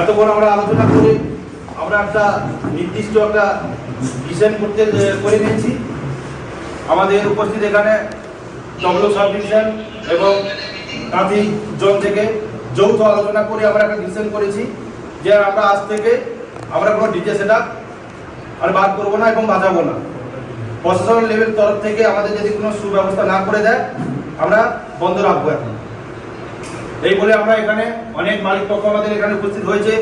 এতক্ষণ আমরা আলোচনা করে আমরা একটা নির্দিষ্ট একটা ডিজাইন করতে করে নিয়েছি। আমাদের উপস্থিত এখানে ডব্লিউ সাব ডিভিশন এবং কাঁথি জোন থেকে যৌথ আলোচনা করে আমরা একটা ডিসিশন করেছি, যে আমরা আজ থেকে আমরা কোনো ডিজে সেটা আর বাদ করব না এবং বাজাবো না। প্রশাসন লেভেল তরফ থেকে আমাদের যদি কোনো সুব্যবস্থা না করে দেয়, আমরা বন্ধ রাখব এখন। এই বলে আমরা এখানে অনেক মালিক পক্ষ আমাদের এখানে উপস্থিত হয়েছে।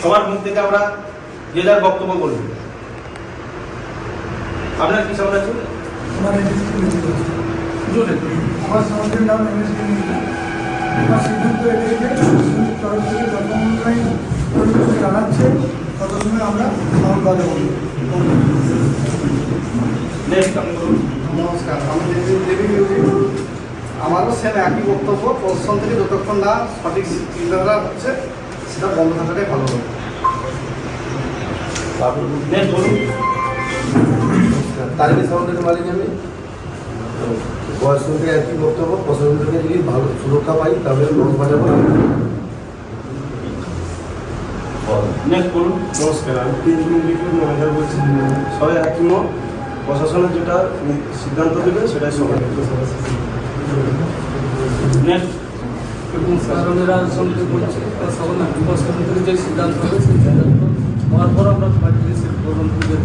সবার মুখ থেকে আমরা যে যার বক্তব্য বলব। আপনার কি সামনে আছে? আমার আমার সমাজের নাম এমএস আমার সিদ্ধান্ত এটাই তরফ থেকে জানাচ্ছে তত সময় আমরা নমস্কার আমি দেবী দেবী আমারও সেম একই বক্তব্য। প্রশাসন থেকে যতক্ষণ না সঠিক চিন্তাধারা হচ্ছে সেটা বন্ধ থাকাটাই ভালো হবে। তারিখে মালিক আমি। বয়স একই বক্তব্য। প্রশাসন থেকে যদি ভালো সুরক্ষা পাই তাহলে লোক বাজাবো বলুন। নমস্কার। আমি তিনজন বলছি। সবাই একই মত প্রশাসনের যেটা সিদ্ধান্ত দেবে সেটাই সবাই নেক্সট প্রশাসনেরা সঙ্গে বলছে প্রশাসন প্রশাসন থেকে যে সিদ্ধান্ত হবে সেই সিদ্ধান্ত হওয়ার পর আমরা পার্টিকে সে প্রদান করে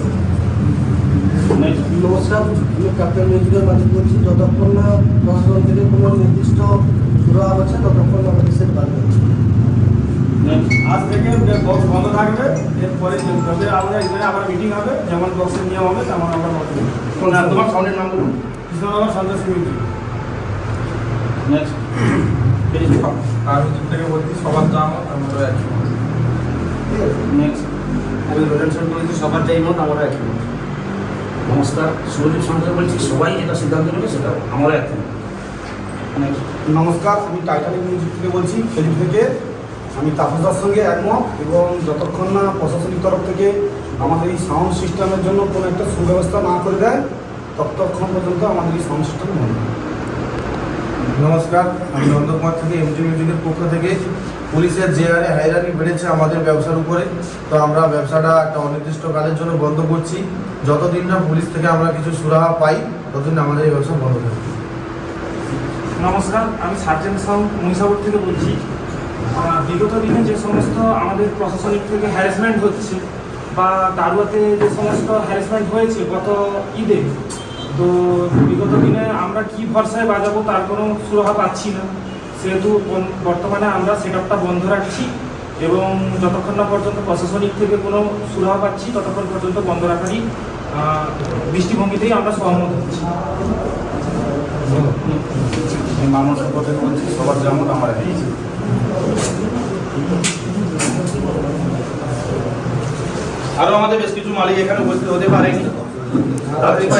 নমস্কার আমি ক্যাপ্টেন মিউজিকের মালিক বলছি যতক্ষণ না প্রশাসন থেকে কোনো নির্দিষ্ট সুরাহা হচ্ছে ততক্ষণ আমাদের সেট বাড়বে নেক্সট আজ থেকে বক্স বন্ধ থাকবে এরপরে তবে আমরা এখানে আবার মিটিং হবে যেমন বক্সের নিয়ম হবে তেমন আমরা না তোমার সাউন্ডের নাম বলুন কৃষ্ণনগর সন্তোষ মিউজিক নেক্সট আমি দূর থেকে বলছি, সবার যা মত একই মত নেক্সট আমি রোডেন্সন বলছি সবার যাই মত আমরা একই মত নমস্কার সুরজিৎ সঞ্চয় বলছি, সবাই যেটা সিদ্ধান্ত নেবে সেটা আমরা একই মত নমস্কার, আমি টাইটানিক মিউজিক থেকে বলছি ফেলিপ থেকে। আমি তাপসদার সঙ্গে একমত, এবং যতক্ষণ না প্রশাসনিক তরফ থেকে আমাদের এই সাউন্ড সিস্টেমের জন্য কোনো একটা সুব্যবস্থা না করে দেয়, ততক্ষণ পর্যন্ত আমাদের এই সাউন্ড সিস্টেম বন্ধ। নমস্কার, আমি নন্দকুমার থেকে এমজি মিউজিকের পক্ষ থেকে। পুলিশের যে হারে হাইরানি বেড়েছে আমাদের ব্যবসার উপরে। তো আমরা ব্যবসাটা একটা অনির্দিষ্টকালের জন্য বন্ধ করছি। যতদিন না পুলিশ থেকে আমরা কিছু সুরাহা পাই, ততদিন আমাদের এই ব্যবসা বন্ধ থাকবে। নমস্কার, আমি সার্জেন্ট সাউন্ড মহিষাপুর থেকে বলছি। বিগত দিনে যে সমস্ত আমাদের প্রশাসনিক থেকে হ্যারাসমেন্ট হচ্ছে বা দারুয়াতে যে সমস্ত হ্যারাসমেন্ট হয়েছে গত ঈদে তো বিগত দিনে আমরা কি ভরসায় বাজাবো তার কোনো সুরাহা পাচ্ছি না। সেহেতু বর্তমানে আমরা সেট বন্ধ রাখছি এবং যতক্ষণ না পর্যন্ত প্রশাসনিক থেকে কোনো সুরাহা পাচ্ছি, ততক্ষণ পর্যন্ত বন্ধ রাখারই দৃষ্টিভঙ্গিতেই আমরা সহমত হচ্ছি। আমি মানুষ কথা বলছি, সবার যেমন আমার একই। আরও আমাদের বেশ কিছু মালিক এখানে উপস্থিত হতে পারেনি। তাদেরকে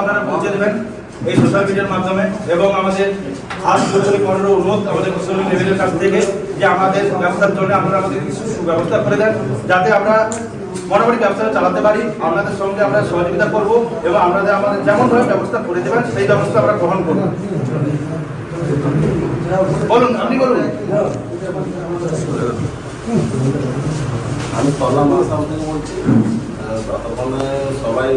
আপনারা পৌঁছে দেবেন এই সোশ্যাল মিডিয়ার মাধ্যমে এবং আমাদের আজ বছরের অনুরোধ আমাদের প্রশাসনিক লেভেলের কাছ থেকে যে আমাদের ব্যবসার জন্য আপনারা আমাদের কিছু করে দেন যাতে আমরা মোটামুটি ব্যবসাটা চালাতে পারি, আপনাদের সঙ্গে আমরা সহযোগিতা করব এবং আপনাদের আমাদের যেমনভাবে ব্যবস্থা করে দেবেন, সেই ব্যবস্থা আমরা গ্রহণ করব। বলুন, আপনি বলুন। আমি তল্লা মাসাম থেকে বলছি। ততক্ষণে সবাই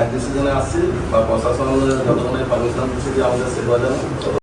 এক ডিসিশনে আসছি বা প্রশাসন যতক্ষণে পারমিশন দিচ্ছে যে আমাদের সেবা যেন